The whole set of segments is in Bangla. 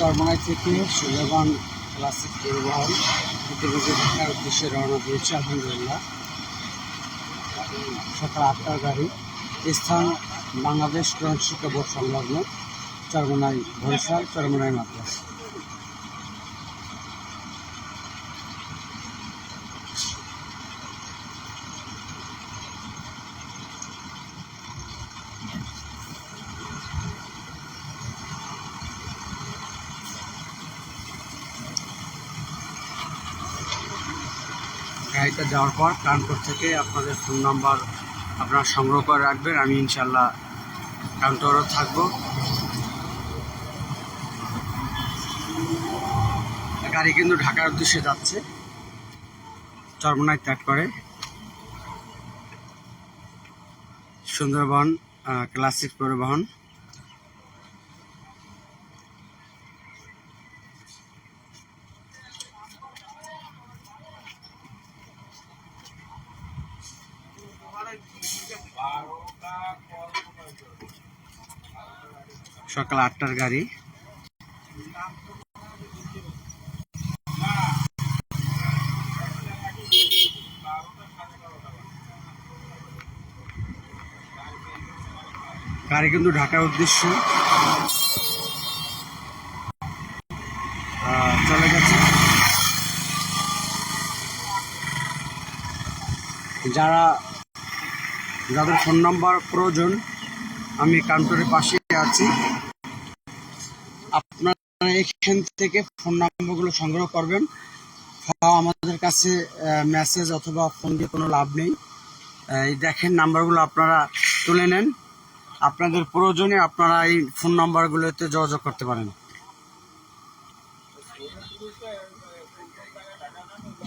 চরমনাই থেকে সুন্দরবন ক্লাসিক পরিবহন ইতিমধ্যে ঢাকার উদ্দেশ্যে রওনা দিয়েছে, আলহামদুলিল্লাহ। সকাল আটটার গাড়ি। স্থান বাংলাদেশ গ্রহণ শিক্ষা বোর্ড সংলগ্ন চরমনাই বরিশাল, চরমনাই মাদ্রাস। গাড়িটা যাওয়ার পর কানপুর থেকে আপনাদের ফোন নাম্বার আপনারা সংগ্রহ করে রাখবেন, আমি ইনশাল্লাহ কাউন্টারও থাকব। গাড়ি কিন্তু ঢাকার উদ্দেশ্যে যাচ্ছে, চরমনায় ত্যাগ করে। সুন্দরবন ক্লাসিক পরিবহন। সকাল আটটার গাড়ি। গাড়ি কিন্তু ঢাকার উদ্দেশ্য। চলে গেছে। যারা, যাদের ফোন নাম্বার প্রয়োজন, আমি কাউন্টারের পাশে আছি। আপনারা এখান থেকে ফোন নাম্বারগুলো সংগ্রহ করবেন। আমাদের কাছে মেসেজ অথবা ফোন দিয়ে কোনো লাভ নেই। এই দেখেন নাম্বারগুলো আপনারা তুলে নেন। আপনাদের প্রয়োজনে আপনারা এই ফোন নাম্বারগুলোতে যোগাযোগ করতে পারেন।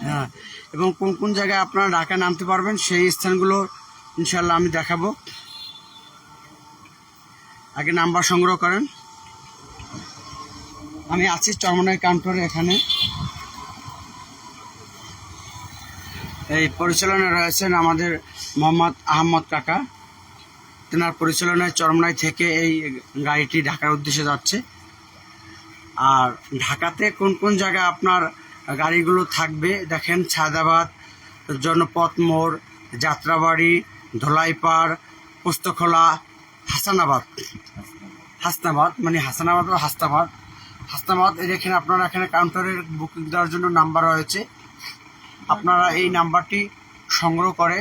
হ্যাঁ এবং কোন কোন জায়গায় আপনারা ঢাকা নামতে পারবেন সেই স্থানগুলো ইনশাল্লাহ আমি দেখাবো। আগে নাম্বার সংগ্রহ করেন। আমি আছি চরমনাই কাউন্টারে এখানে। এই পরিচালনায় রয়েছেন আমাদের মোহাম্মদ আহমদ কাকা। তেনার পরিচালনায় চরমনাই থেকে এই গাড়িটি ঢাকার উদ্দেশ্যে যাচ্ছে। আর ঢাকাতে কোন কোন জায়গায় আপনার গাড়িগুলো থাকবে দেখেন ছায়দাবাদ জনপথ মোড়, যাত্রাবাড়ি, ধোলাইপাড়, পোস্তখোলা হাসানাবাদ। হাসনাবাদ মানে হাসানাবাদ ও হাসনাবাদ। হাসনাবাদ এই দেখেন আপনারা এখানে কাউন্টারের বুকিং দেওয়ার জন্য নাম্বার রয়েছে। আপনারা এই নাম্বারটি সংগ্রহ করে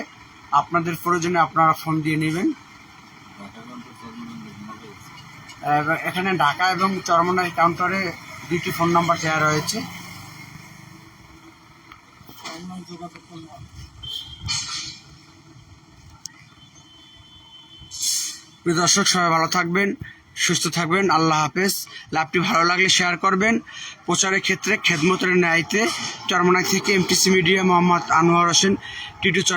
আপনাদের প্রয়োজনে আপনারা ফোন দিয়ে নেবেন। এখানে ঢাকা এবং চরমনাই কাউন্টারে দুইটি ফোন নাম্বার দেওয়া রয়েছে। প্রিয় দর্শক, সবাই ভালো থাকবেন, সুস্থ থাকবেন, আল্লাহ হাফেজ। লাভটি ভালো লাগলে শেয়ার করবেন। প্রচারের ক্ষেত্রে খেদমতের ন্যায়তে চরমনাই থেকে এমটিসি মিডিয়া মোহাম্মদ আনোয়ার হোসেন, টিটু